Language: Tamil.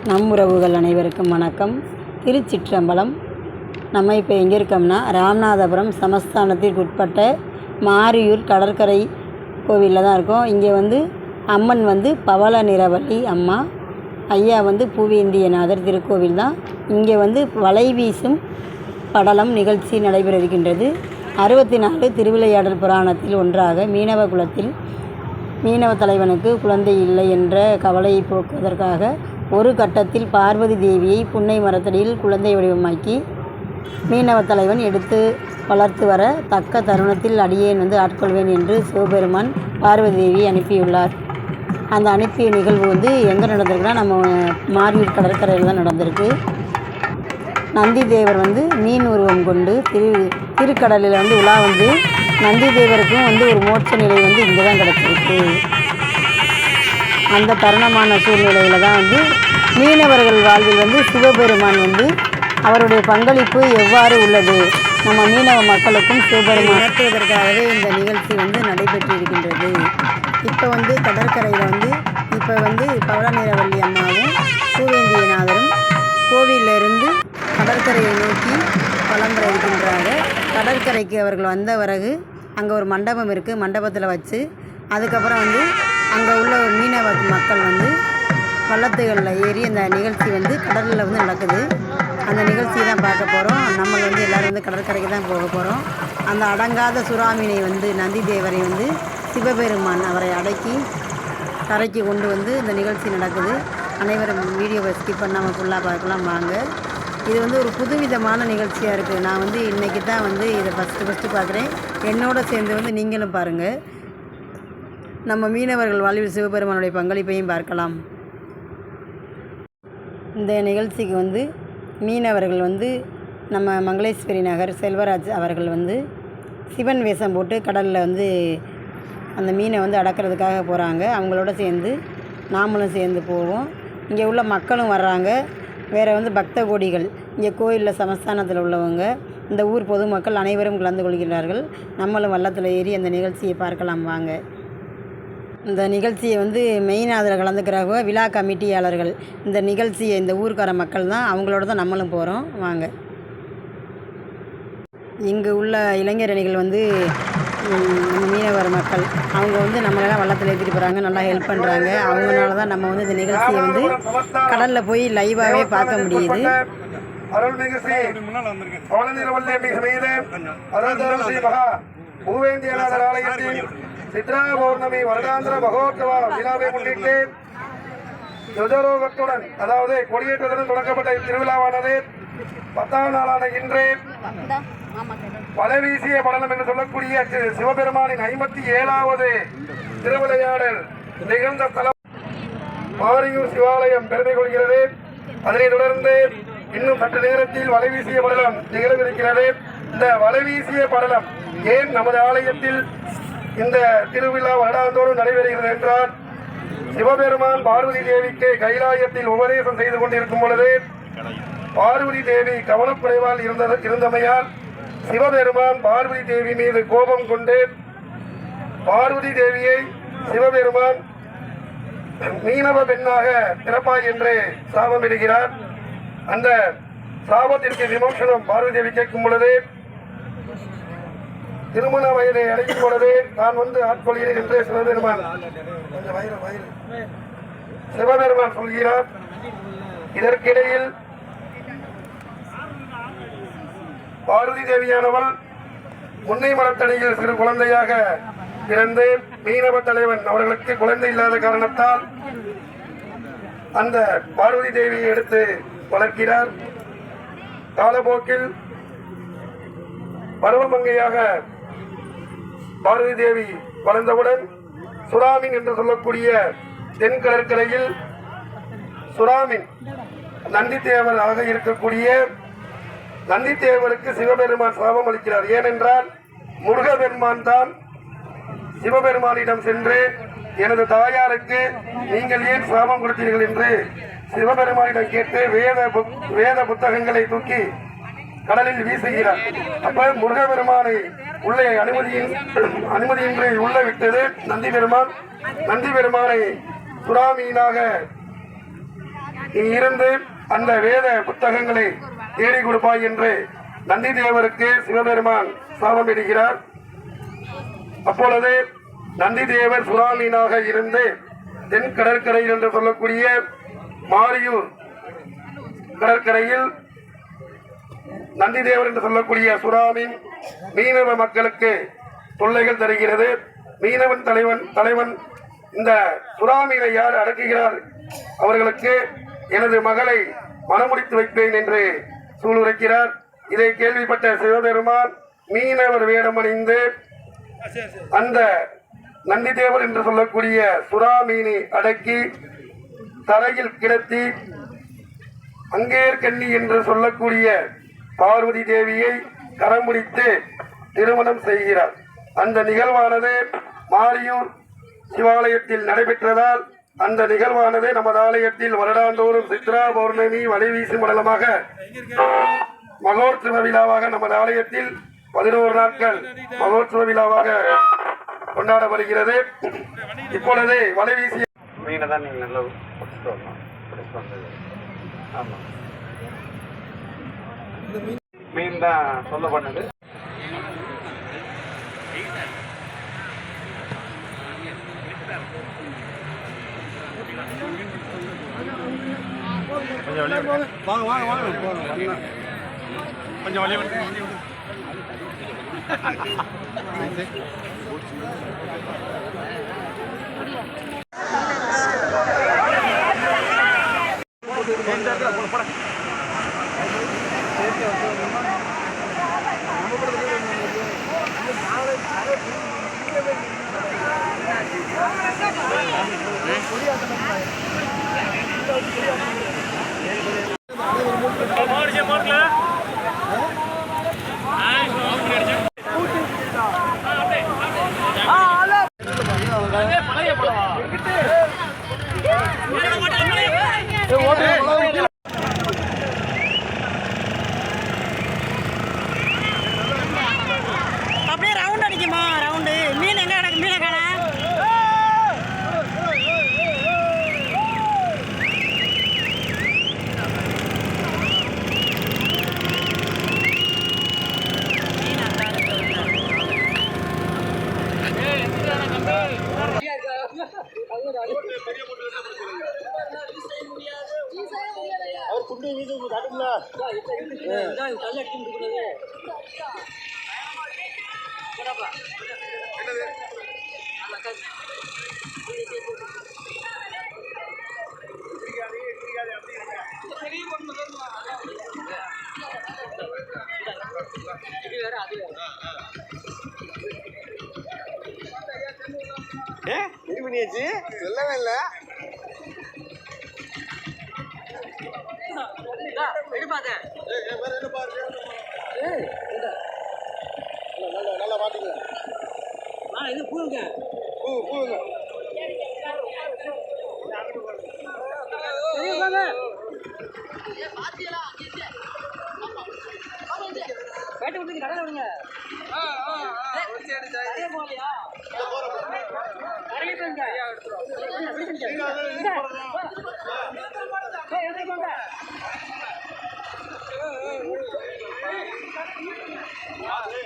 நம் உறவுகள் அனைவருக்கும் வணக்கம். திருச்சிற்றம்பலம். நம்ம இப்போ எங்கே இருக்கோம்னா ராமநாதபுரம் சமஸ்தானத்திற்கு உட்பட்ட மாரியூர் கடற்கரை கோவிலில் தான் இருக்கோம். இங்கே வந்து அம்மன் வந்து பவள நிறவள்ளி அம்மா ஐயா வந்து பூவேந்தியநாதர் திருக்கோவில் தான். இங்கே வந்து வலை வீசும் படலம் நிகழ்ச்சி நடைபெற இருக்கின்றது அறுபத்தி நாலு திருவிளையாடல் புராணத்தில் ஒன்றாக மீனவ குலத்தில் மீனவ தலைவனுக்கு குழந்தை இல்லை என்ற கவலையை போக்குவதற்காக ஒரு கட்டத்தில் பார்வதி தேவியை புன்னை மரத்தடியில் குழந்தை வடிவமாக்கி மீனவ தலைவன் எடுத்து வளர்த்து வர தக்க தருணத்தில் அடியேன் வந்து ஆட்கொள்வேன் என்று சிவபெருமான் பார்வதி தேவியை அனுப்பியுள்ளார். அந்த அனுப்பிய நிகழ்வு வந்து எங்கே நடந்திருக்குன்னா நம்ம மார்வீர் கடற்கரையில் தான் நடந்திருக்கு. நந்தி தேவர் வந்து மீன் உருவம் கொண்டு திரு திருக்கடலில் வந்து உலா வந்து நந்தி தேவருக்கும் வந்து ஒரு மோட்ச நிலை வந்து இங்கே தான் கிடச்சிருக்கு. அந்த தருணமான சூழ்நிலையில் தான் வந்து மீனவர்கள் வாழ்வில் வந்து சிவபெருமான் வந்து அவருடைய பங்களிப்பு எவ்வாறு உள்ளது? நம்ம மீனவ மக்களுக்கும் சிவபெருமான் உணர்த்துவதற்காகவே இந்த நிகழ்ச்சி வந்து நடைபெற்று இருக்கின்றது இப்போ வந்து கடற்கரையில் வந்து இப்போ வந்து பவளநீரவள்ளி அம்மாவும் பூவேந்தியநாதரும் கோவிலில் இருந்து கடற்கரையை நோக்கி வளம்பெற இருக்கின்றாங்க. கடற்கரைக்கு அவர்கள் வந்த பிறகு அங்கே ஒரு மண்டபம் இருக்குது மண்டபத்தில் வச்சு அதுக்கப்புறம் வந்து அங்கே உள்ள மீனவ மக்கள் வந்து பள்ளத்துகளில் ஏறி அந்த நிகழ்ச்சி வந்து கடலில் வந்து நடக்குது. அந்த நிகழ்ச்சியை தான் பார்க்க போகிறோம் நம்ம வந்து எல்லோரும் வந்து கடற்கரைக்கு தான் போக போகிறோம் அந்த அடங்காத சுறாமீனை வந்து நந்தி தேவரை வந்து சிவபெருமான் அவரை அடக்கி கரைக்கு கொண்டு வந்து இந்த நிகழ்ச்சி நடக்குது. அனைவரும் வீடியோவை ஸ்கிப் பண்ணாமல் ஃபுல்லாக பார்க்கலாம் வாங்க. இது வந்து ஒரு புதுவிதமான நிகழ்ச்சியாக இருக்குது நான் வந்து இன்றைக்கி தான் வந்து இதை ஃபஸ்ட்டு ஃபஸ்ட்டு பார்க்குறேன். என்னோட சேர்ந்து வந்து நீங்களும் பாருங்கள் நம்ம மீனவர்கள் வாழ்வில் சிவபெருமானுடைய பங்களிப்பையும் பார்க்கலாம். இந்த நிகழ்ச்சிக்கு வந்து மீனவர்கள் வந்து நம்ம மங்களேஸ்வரி நகர் செல்வராஜ் அவர்கள் வந்து சிவன் வேஷம் போட்டு கடலில் வந்து அந்த மீனை வந்து அடக்கிறதுக்காக போகிறாங்க அவங்களோட சேர்ந்து நாமளும் சேர்ந்து போவோம். இங்கே உள்ள மக்களும் வர்றாங்க. வேறு வந்து பக்த கோடிகள். இங்கே கோயிலில் சமஸ்தானத்தில் உள்ளவங்க இந்த ஊர் பொதுமக்கள் அனைவரும் கலந்து கொள்கிறார்கள். நம்மளும் வள்ளத்தில் ஏறி அந்த நிகழ்ச்சியை பார்க்கலாம். வாங்க. இந்த நிகழ்ச்சியை வந்து மெயின் அதில் கலந்துக்கிறாங்க விழா கமிட்டியாளர்கள். இந்த நிகழ்ச்சியை இந்த ஊர்க்கார மக்கள் தான் அவங்களோட தான் நம்மளும் போகிறோம் வாங்க. இங்கே உள்ள இளைஞரணிகள் வந்து மீனவர் மக்கள். அவங்க வந்து நம்மளெல்லாம் வள்ளத்தில் ஏற்றிட்டு போகிறாங்க நல்லா ஹெல்ப் பண்ணுறாங்க அவங்களால தான் நம்ம வந்து இந்த நிகழ்ச்சியை வந்து கடலில் போய் லைவாகவே பார்க்க முடியுது. அருள்மிகு ஸ்ரீ சித்ரா பௌர்ணமி வருடாந்திர மகோத்சவ விழாவை முன்னிட்டு துஜரோகத்துடன் அதாவது கொடியேற்றத்துடன் தொடங்கப்பட்ட இத்திருவிழாவானது பத்தாம் நாளான இன்று வலைவீசிய படலம் என்று சொல்லக்கூடிய சிவபெருமானின் ஐம்பத்தி ஏழாவது திருவிளையாடல் நிகழ்ந்த தலம் மாரியூர் சிவாலயம் பெருமை கொள்கிறது. அதனைத் தொடர்ந்து இன்னும் சற்று நேரத்தில் வலைவீசிய படலம் நிகழவிருக்கிறது. இந்த வலைவீசிய படலம் ஏன் நமது ஆலயத்தில் இந்த திருவிழா வருடாந்தோறும் நடைபெறுகிறது என்றால் சிவபெருமான் பார்வதி தேவிக்கு கைலாயத்தில் உபதேசம் செய்து கொண்டிருக்கும் பொழுது பார்வதி தேவி கவனக்குறைவால் இருந்தது இருந்தமையால் சிவபெருமான் பார்வதி தேவி மீது கோபம் கொண்டு பார்வதி தேவியை சிவபெருமான் மீனவ பெண்ணாக பிறப்பாய் என்று சாபமிடுகிறார் அந்த சாபத்திற்கு விமோசனம் பார்வதி தேவி கேட்கும் பொழுது திருமண வயதை அடையும் பொழுது நான் வந்து ஆட்கொள்கிறேன் என்று சிவபெருமான் வயிறு, வயிறு. சிவபெருமான் சொல்கிறார் இதற்கிடையில் பார்வதி தேவியானவள் முன்னை மரத்தடியில் சிறு குழந்தையாக பிறந்து மீனவ தலைவன் அவர்களுக்கு குழந்தை இல்லாத காரணத்தால் அந்த பார்வதி தேவியை எடுத்து வளர்க்கிறார் காலப்போக்கில் பருவமங்கையாக பார்வதி தேவி வளர்ந்தவுடன் சுறாமின் என்று சொல்லக்கூடிய தென் கடற்கரையில் சுறாமின் நந்தித்தேவராக இருக்கக்கூடிய நந்தித்தேவருக்கு சிவபெருமான் சாபம் அளிக்கிறார். ஏனென்றால் முருகபெருமான் தான் சிவபெருமானிடம் சென்று எனது தாயாருக்கு நீங்கள் ஏன் சாபம் கொடுத்தீர்கள் என்று சிவபெருமானிடம் கேட்டு வேத புக்- வேத புத்தகங்களை தூக்கி கடலில் வீசுகிறார். அப்ப முருகபெருமானை உள்ளே அனுமதியின் அனுமதியின்றி உள்ள விட்டது. நந்தி பெருமான். நந்தி பெருமானை சுறாமீனாக இருந்து அந்த வேத புத்தகங்களை தேடி கொடுப்பாய் என்று நந்தி தேவருக்கு சிவபெருமான் சாபம் இடுகிறார் அப்பொழுது நந்தி தேவர் சுறாமீனாக இருந்து தென் கடற்கரை என்று சொல்லக்கூடிய மாரியூர் கடற்கரையில் நந்தி தேவர் என்று சொல்லக்கூடிய சுறாமீன் மீனவ மக்களுக்கு தொல்லைகள் தருகிறது. மீனவன் தலைவன் தலைவன் இந்த சுறாமீனை யார் அடக்குகிறார்? அவர்களுக்கு எனது மகளை மனமுடித்து வைப்பேன் என்று சூளுரைக்கிறார். இதை கேள்விப்பட்ட சிவபெருமான் மீனவர் வேடம் அணிந்து அந்த நந்திதேவர் என்று சொல்லக்கூடிய சுறா மீனை அடக்கி தரையில் கிடத்தி அங்கேற்கண்ணி என்று சொல்லக்கூடிய பார்வதி தேவியை கரம்பிடித்து திருமணம் செய்கிறார். அந்த நிகழ்வானது மாரியூர் சிவாலயத்தில் நடைபெற்றதால் அந்த நிகழ்வானது நமது ஆலயத்தில் வருடாந்தோறும் சித்ரா பௌர்ணமி வலைவீசி மண்டலமாக மகோற்சவ விழாவாக நமது ஆலயத்தில் பதினோரு நாட்கள் மகோற்சவ விழாவாக கொண்டாடப்படுகிறது. இப்பொழுது வலைவீசி மீனை தான் நீங்கள் நல்லா பிடிச்சிட்டு பிடிச்சிட்டு வந்தது ஆமாம். மீன் தான் சொல்ல பண்ணது கொஞ்சம் வெளியே வாங்க. வாங்க வாங்க போங்க கொஞ்சம் வெளியே ஏ இது பண்ணியாச்சு? சொல்லவே இல்லை. இது பூங்க நல்லா விட்டு கடையில் விடுங்க கடையில போகலையா? கடையில போங்க. இந்தா. ஏய், எடுத்துட்டு போங்க. தண்ணி